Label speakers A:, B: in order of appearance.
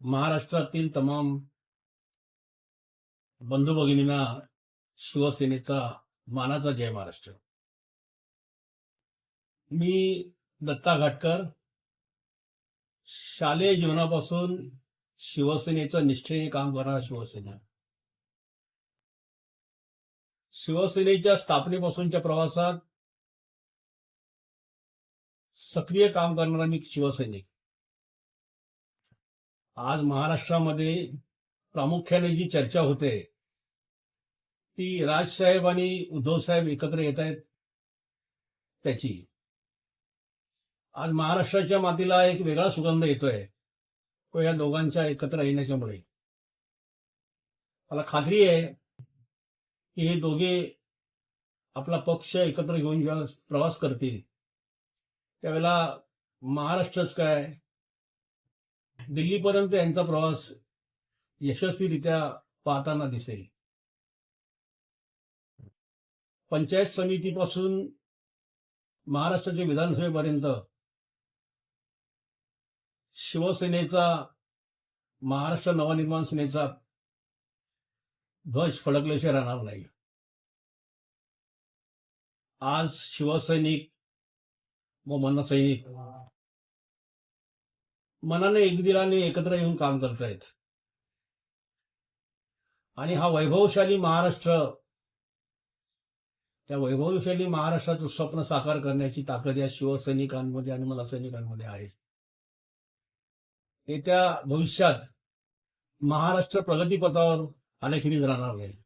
A: महाराष्ट्रातील तमाम बंधू भगिनींना शिवसेनेचा मानाचा जय महाराष्ट्र. मी दत्ता घाटकर शालेय जीवनापासून शिवसेनेचं निष्ठेने काम करणारा शिवसेना. शिवसेनेच्या स्थापनेपासूनच्या प्रवासात सक्रिय काम करणारा मी शिवसैनिक. आज महाराष्ट्रामध्ये प्रामुख्याने जी चर्चा होते ती राजसाहेब आणि उद्धवसाहेब एकत्र येत आहेत त्याची. आज महाराष्ट्राच्या मातीला एक वेगळा सुगंध येतोय तो या दोघांच्या एकत्र येण्याच्यामुळे. मला खात्री आहे की हे दोघे आपला पक्ष एकत्र घेऊन जेव्हा प्रवास करतील त्यावेळेला महाराष्ट्रच काय दिल्लीपर्यंत यांचा प्रवास यशस्वीरित्या पाहताना दिसेल. पंचायत समितीपासून महाराष्ट्राच्या विधानसभेपर्यंत शिवसेनेचा महाराष्ट्र नवनिर्माण सेनेचा ध्वज फडकल्याशिवाय राहणार नाही. आज शिवसैनिक व मनसैनिक मनाने एकदिलाने एकत्र येऊन काम करतायत. आणि हा वैभवशाली महाराष्ट्र त्या वैभवशाली महाराष्ट्राचं स्वप्न साकार करण्याची ताकद या शिवसैनिकांमध्ये आणि मनसैनिकांमध्ये आहे. येत्या भविष्यात महाराष्ट्र प्रगतीपथावर आलेखिनीच राहणार नाही.